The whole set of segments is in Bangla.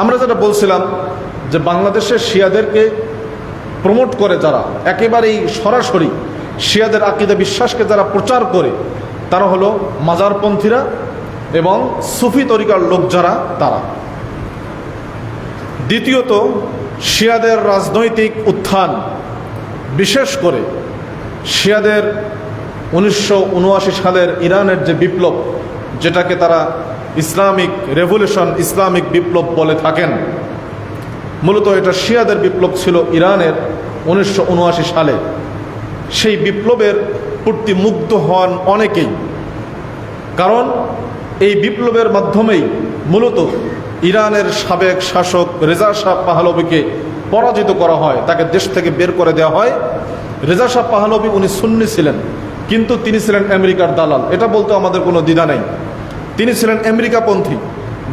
আমরা যেটা বলছিলাম যে বাংলাদেশের শিয়াদেরকে প্রমোট করে যারা, একেবারেই সরাসরি শিয়াদের আকিদা বিশ্বাসকে যারা প্রচার করে, তারা হলো মাজারপন্থীরা এবং সুফি তরিকার লোক যারা, তারা। দ্বিতীয়ত, শিয়াদের রাজনৈতিক উত্থান, বিশেষ করে শিয়াদের উনিশশো উনআশি সালের ইরানের যে বিপ্লব যেটাকে তারা ইসলামিক রেভলিউশন, ইসলামিক বিপ্লব বলে থাকেন। মূলত এটা শিয়াদের বিপ্লব ছিল ইরানের উনিশশো উনআশি সালে। সেই বিপ্লবের প্রতি মুগ্ধ হন অনেকেই। কারণ এই বিপ্লবের মাধ্যমেই মূলত ইরানের সাবেক শাসক রেজা শাহ পাহলবিকে পরাজিত করা হয়, তাকে দেশ থেকে বের করে দেওয়া হয়। রেজা শাহ পাহলবি উনি সুন্নি ছিলেন, কিন্তু তিনি ছিলেন আমেরিকার দালাল। এটা বলতে আমাদের কোনো দ্বিধা নেই। তিনি ছিলেন আমেরিকাপন্থী।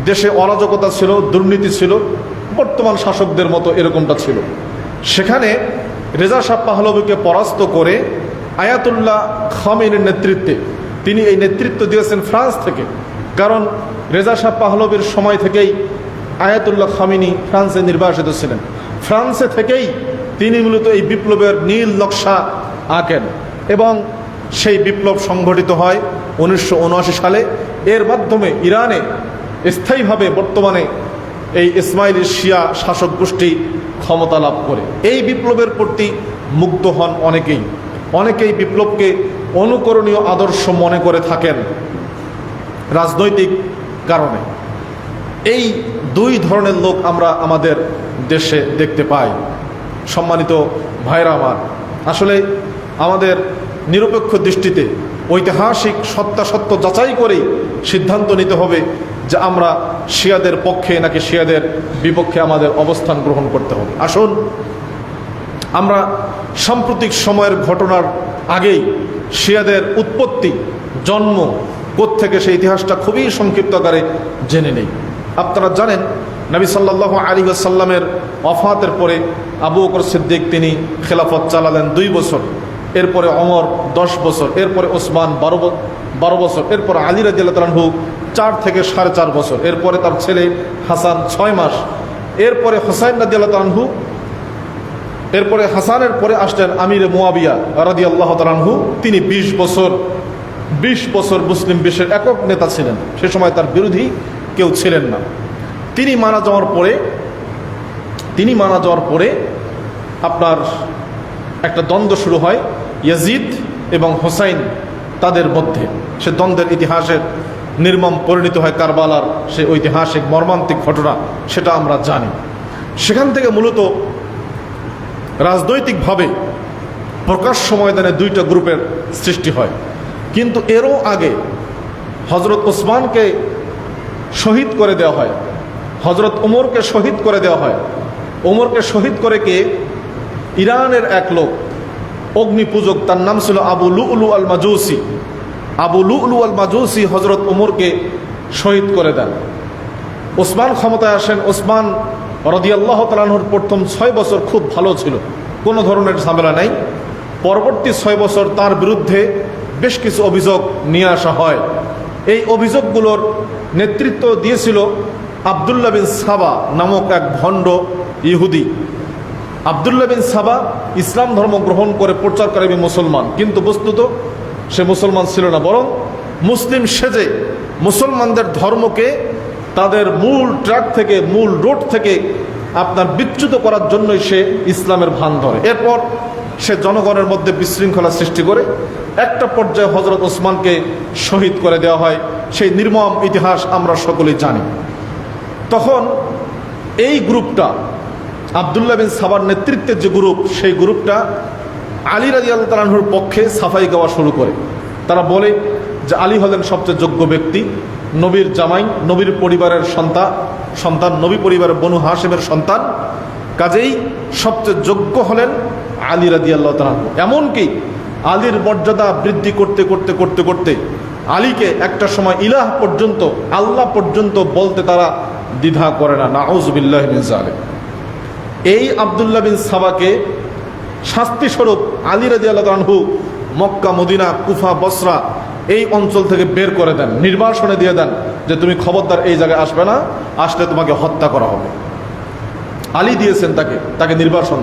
দেশে অরাজকতা ছিল, দুর্নীতি ছিল, বর্তমান শাসকদের মতো এরকমটা ছিল। সেখানে রেজা শাহ পাহলবিকে পরাস্ত করে আয়াতুল্লাহ খামিনের নেতৃত্বে তিনি এই নেতৃত্ব দিয়েছেন ফ্রান্স থেকে। কারণ রেজা শাহ পাহলবির সময় থেকেই আয়াতুল্লাহ খামিনি ফ্রান্সে নির্বাসিত ছিলেন। ফ্রান্সে থেকেই তিনি মূলত এই বিপ্লবের নীল নকশা আঁকেন এবং সেই বিপ্লব সংঘটিত হয় উনিশশো উনআশি সালে। এর মাধ্যমে ইরানে স্থায়ীভাবে বর্তমানে এই ইসমাইল শিয়া শাসক গোষ্ঠী ক্ষমতা লাভ করে। এই বিপ্লবের প্রতি মুগ্ধ হন অনেকেই। অনেকেই বিপ্লবকে অনুকরণীয় আদর্শ মনে করে থাকেন রাজনৈতিক কারণে। এই দুই ধরনের লোক আমরা আমাদের দেশে দেখতে পাই। সম্মানিত ভাইরা আমার, আসলে আমাদের নিরপেক্ষ দৃষ্টিতে ঐতিহাসিক সত্যাসত্য যাচাই করেই সিদ্ধান্ত নিতে হবে যে আমরা শিয়াদের পক্ষে নাকি শিয়াদের বিপক্ষে আমাদের অবস্থান গ্রহণ করতে হবে। আসুন, আমরা সাম্প্রতিক সময়ের ঘটনার আগেই শিয়াদের উৎপত্তি, জন্ম থেকে সেই ইতিহাসটা খুবই সংক্ষিপ্ত আকারে জেনে নেই। আপনারা জানেন, নবী সাল্লাহ আলী সাল্লামের অফাতের পরে আবু বকর সিদ্দিক তিনি খেলাফত চালালেন দুই বছর। এরপরে অমর দশ বছর, এরপরে ওসমান বারো বারো বছর, এরপর আলী রাজিয়ালহু চার থেকে সাড়ে চার বছর, এরপরে তার ছেলে হাসান ছয় মাস, এরপরে হোসাইন রাজিয়ালহু এরপরে হাসানের পরে আসলেন আমির মোয়াবিয়া রাদি আল্লাহ তালানহু তিনি ২০ বছর ২০ বছর মুসলিম বিশ্বের একক নেতা ছিলেন। সে সময় তার বিরোধী কেউ ছিলেন না। তিনি মারা যাওয়ার পরে, তিনি মারা যাওয়ার পরে আপনার একটা দ্বন্দ্ব শুরু হয়। ইয়াজিদ এবং হোসাইন তাদের মধ্যে। সে দ্বন্দ্বের ইতিহাসের নির্মম পরিণত হয় কারবালার সে ঐতিহাসিক মর্মান্তিক ঘটনা, সেটা আমরা জানি। সেখান থেকে মূলত রাজনৈতিকভাবে প্রকাশ্য ময়দানে দুইটা গ্রুপের সৃষ্টি হয়। কিন্তু এরও আগে হজরত ওসমানকে শহীদ করে দেওয়া হয়। হজরত ওমরকে শহীদ করে দেওয়া হয়। ওমরকে শহীদ করে কে? ইরানের এক লোক অগ্নিপূজক, তার নাম ছিল আবু লু উলু আল মাজুসি আবু লু উলু আল মাজুসি হজরত ওমরকে শহীদ করে দেন। ওসমান ক্ষমতায় আসেন। ওসমান রদিয়াল্লাহ তালাহুর প্রথম ছয় বছর খুব ভালো ছিল। কোনো ধরনের ঝামেলা নাই। পরবর্তী ছয় বছর তার বিরুদ্ধে বেশ কিছু অভিযোগ নিয়ে আসা হয়। এই অভিযোগগুলোর নেতৃত্ব দিয়েছিল আবদুল্লা বিন সাবা নামক এক ভণ্ড ইহুদি। আবদুল্লা বিন সাবা ইসলাম ধর্ম গ্রহণ করে প্রচার করে মুসলমান। কিন্তু বস্তুত সে মুসলমান ছিল না, বরং মুসলিম সেজে মুসলমানদের ধর্মকে তাদের মূল ট্র্যাক থেকে, মূল রোড থেকে আপনার বিচ্যুত করার জন্যই সে ইসলামের ভান ধরে। এরপর সে জনগণের মধ্যে বিশৃঙ্খলা সৃষ্টি করে একটা পর্যায়ে হজরত ওসমানকে শহীদ করে দেওয়া হয়। সেই নির্মম ইতিহাস আমরা সকলেই জানি। তখন এই গ্রুপটা আবদুল্লাহ বিন সাবার নেতৃত্বের যে গ্রুপ, সেই গ্রুপটা আলী রাজি আল্লাহ তালাহুর পক্ষে সাফাই গাওয়া শুরু করে। তারা বলে যে আলী হলেন সবচেয়ে যোগ্য ব্যক্তি, নবীর জামাই, নবীর পরিবারের সন্তান সন্তান, নবী পরিবারের বনু হাসেমের সন্তান। কাজেই সবচেয়ে যোগ্য হলেন আলী রাদি আল্লাহ তালাহু এমনকি আলীর মর্যাদা বৃদ্ধি করতে করতে করতে করতে আলীকে একটা সময় ইলাহ পর্যন্ত, আল্লাহ পর্যন্ত বলতে তারা দ্বিধা করে না। নাউজবিল্লাহ জালেম এই আবদুল্লাহ বিন সাবাকে শাস্তি স্বরূপ আলী রাজি আল্লাহ মক্কা, মদিনা, কুফা, বসরা এই অঞ্চল থেকে বের করে দেন, নির্বাসনে দিয়ে দেন যে তুমি খবরদার এই জায়গায় আসবে না, আসলে তোমাকে হত্যা করা হবে। আলী দিয়েছেন তাকে তাকে নির্বাসন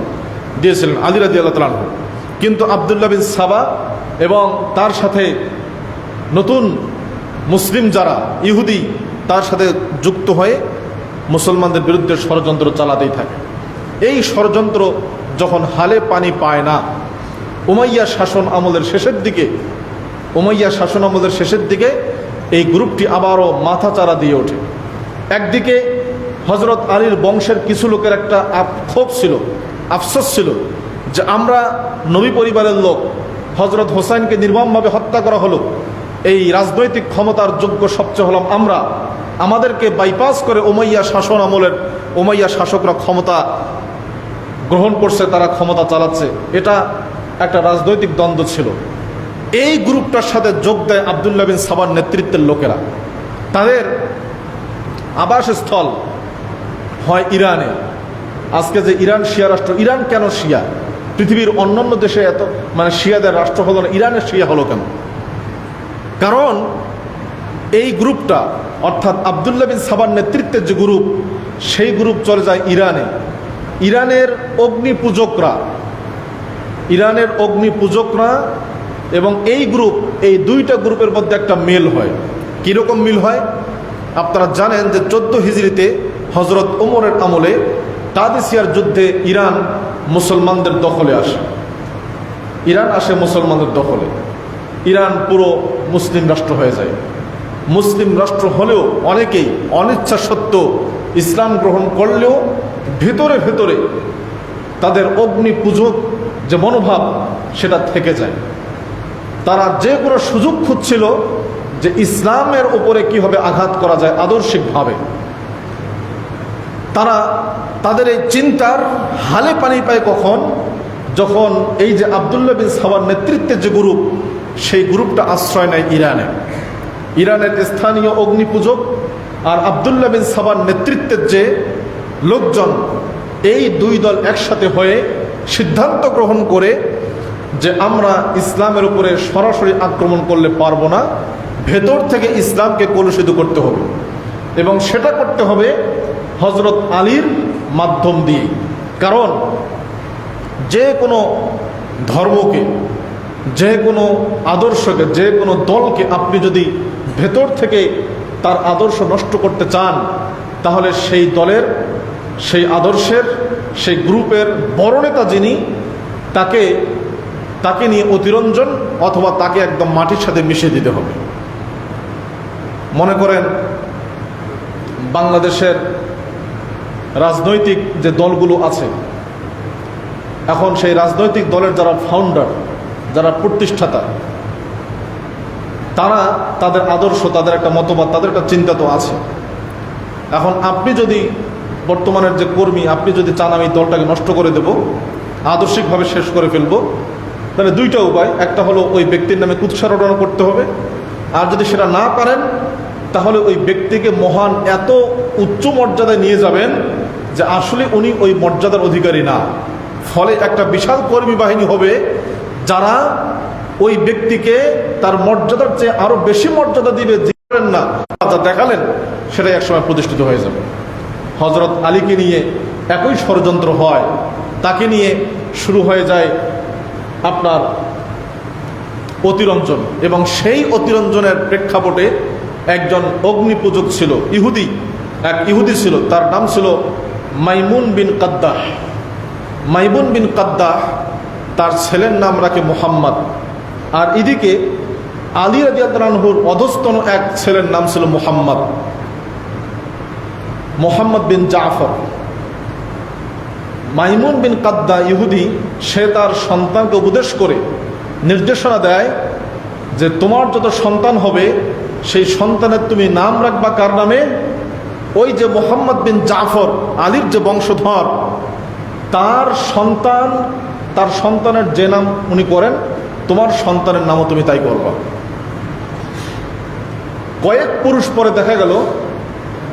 দিয়েছিলেন আলী রাজি আল্লাহ কিন্তু আবদুল্লাহ বিন সাবা এবং তার সাথে নতুন মুসলিম যারা, ইহুদি, তার সাথে যুক্ত হয়ে মুসলমানদের বিরুদ্ধে ষড়যন্ত্র চালাতেই থাকে। এই ষড়যন্ত্র যখন হালে পানি পায় না উমাইয়া শাসন আমলের শেষের দিকে উমাইয়া শাসন আমলের শেষের দিকে এই গ্রুপটি আবারও মাথা চারা দিয়ে ওঠে। একদিকে হজরত আলীর বংশের কিছু লোকের একটা ক্ষোভ ছিল, আফসোস ছিল যে আমরা নবী পরিবারের লোক হজরত হোসাইনকে নির্মমভাবে হত্যা করা হলো। এই রাজনৈতিক ক্ষমতার যোগ্য সবচেয়ে হলাম আমরা। আমাদেরকে বাইপাস করে ওমাইয়া শাসন আমলের ওমাইয়া শাসকরা ক্ষমতা গ্রহণ করছে, তারা ক্ষমতা চালাচ্ছে। এটা একটা রাজনৈতিক দ্বন্দ্ব ছিল। এই গ্রুপটার সাথে যোগ দেয় আবদুল্লাহ বিন সাবার নেতৃত্বের লোকেরা। তাদের আবাসস্থল হয় ইরানে। আজকে যে ইরান শিয়া রাষ্ট্র, ইরান কেন শিয়া? পৃথিবীর অন্যান্য দেশে এত মানে শিয়াদের রাষ্ট্র হলো না ইরানের শিয়া হলো কেন? কারণ এই গ্রুপটা, অর্থাৎ আবদুল্লাহ বিন সাবার নেতৃত্বের যে গ্রুপ, সেই গ্রুপ চলে যায় ইরানে। ইরানের অগ্নি পূজকরা ইরানের অগ্নি পূজকরা এবং এই গ্রুপ এই দুইটা গ্রুপের মধ্যে একটা মিল হয়। কীরকম মিল হয়? আপনারা জানেন যে চোদ্দ হিজড়িতে হজরত ওমরের আমলে তাদেসিয়ার যুদ্ধে ইরান মুসলমানদের দখলে আসে। ইরান আসে মুসলমানদের দখলে। ইরান পুরো মুসলিম রাষ্ট্র হয়ে যায়। মুসলিম রাষ্ট্র হলেও অনেকেই অনিচ্ছা সত্ত্বেও ইসলাম গ্রহণ করলেও ভেতরে ভেতরে তাদের অগ্নি পূজক যে মনোভাব, সেটা থেকে যায়। তারা যে কোনো সুযোগ খুঁজছিল যে ইসলামের উপরে কীভাবে আঘাত করা যায় আদর্শিকভাবে। তারা তাদের এই চিন্তার হালে পানি পায় কখন? যখন এই যে আবদুল্লাহ বিন সাবার নেতৃত্বের যে গ্রুপ, সেই গ্রুপটা আশ্রয় নেয় ইরানে। ইরানের স্থানীয় অগ্নি পূজক আর আবদুল্লাহ বিন সাবার নেতৃত্বের যে লোকজন এই দুই দল একসাথে হয়ে সিদ্ধান্ত গ্রহণ করে যে আমরা ইসলামের উপরে সরাসরি আক্রমণ করলে পারব না, ভেতর থেকে ইসলামকে কলুষিত করতে হবে এবং সেটা করতে হবে হজরত আলীর মাধ্যম দিয়ে। কারণ যে কোনো ধর্মকে, যে কোনো আদর্শকে, যে কোনো দলকে আপনি যদি ভেতর থেকে তার আদর্শ নষ্ট করতে চান, তাহলে সেই দলের সেই আদর্শের, সেই গ্রুপের বড় নেতা যিনি, তাকে তাকে নিয়ে অতিরঞ্জন অথবা তাকে একদম মাটির সাথে মিশিয়ে দিতে হবে। মনে করেন, বাংলাদেশের রাজনৈতিক যে দলগুলো আছে, এখন সেই রাজনৈতিক দলের যারা ফাউন্ডার যারা প্রতিষ্ঠাতা, তারা তাদের আদর্শ, তাদের একটা মতবাদ, তাদের একটা চিন্তা তো আছে। এখন আপনি যদি বর্তমানের যে কর্মী, আপনি যদি চান আমি দলটাকে নষ্ট করে দেব, আদর্শিকভাবে শেষ করে ফেলব, তাহলে দুইটা উপায়। একটা হলো ওই ব্যক্তির নামে কুৎসারোপণ করতে হবে। আর যদি সেটা না পারেন, তাহলে ওই ব্যক্তিকে মহান এত উচ্চ মর্যাদায় নিয়ে যাবেন যে আসলে উনি ওই মর্যাদার অধিকারী না। ফলে একটা বিশাল কর্মী বাহিনী হবে যারা ওই ব্যক্তিকে তার মর্যাদার চেয়ে আরও বেশি মর্যাদা দিবে। যে না যা দেখালেন, সেটাই একসময় প্রতিষ্ঠিত হয়ে যাবে। হজরত আলীকে নিয়ে একই ষড়যন্ত্র হয়, তাকে নিয়ে শুরু হয়ে যায় আপনার অতিরঞ্জন এবং সেই অতিরঞ্জনের প্রেক্ষাপটে একজন অগ্নিপূজক ছিল, ইহুদি, এক ইহুদি ছিল, তার নাম ছিল মাইমুন বিন কাদ্দাহ। মাইমুন বিন কাদ্দাহ, তার ছেলের নাম রাখে মোহাম্মদ। আর এদিকে আলী রাজিয়াতহুর অধস্তন এক ছেলের নাম ছিল মোহাম্মদ। মোহাম্মদ বিন জাফর। মাইমুন বিন কাদ্দা ইহুদি, সে তার সন্তানকে উপদেশ করে নির্দেশনা দেয় যে তোমার যত সন্তান হবে, সেই সন্তানের তুমি নাম রাখবা কার নামে? ওই যে মোহাম্মদ বিন জাফর, আলীর যে বংশধর, তার সন্তান, তার সন্তানের যে নাম উনি করেন, তোমার সন্তানের নামও তুমি তাই করবা। কয়েক পুরুষ পরে দেখা গেল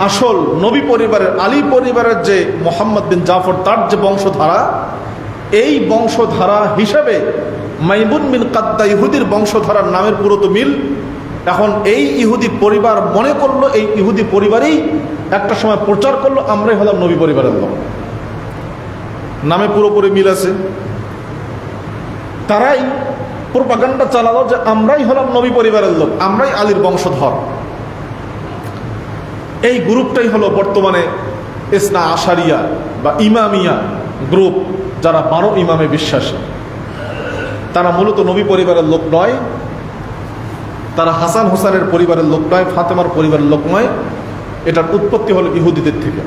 আসল নবী পরিবারের, আলী পরিবারের যে মোহাম্মদ বিন জাফর, তার যে বংশধারা, এই বংশধারা হিসাবে মাইমুন বিন কাদ্দা ইহুদির বংশধারার নামের পুরো তো মিল। এখন এই ইহুদি পরিবার মনে করল, এই ইহুদি পরিবারই একটা সময় প্রচার করল, আমরাই হলাম নবী পরিবারের লোক। নামে পুরোপুরি মিল আছে। তারাই প্রোপাগান্ডা চালালো যে আমরাই হলাম নবী পরিবারের লোক, আমরাই আলীর বংশধর। এই গ্রুপটাই হলো বর্তমানে ইসনা আশারিয়া বা ইমামিয়া গ্রুপ, যারা বারো ইমামে বিশ্বাসী। তারা মূলত নবী পরিবারের লোক নয়, তারা হাসান হোসানের পরিবারের লোক নয়, ফাতেমার পরিবারের লোক নয়, এটার উৎপত্তি হলো ইহুদিদের থেকে।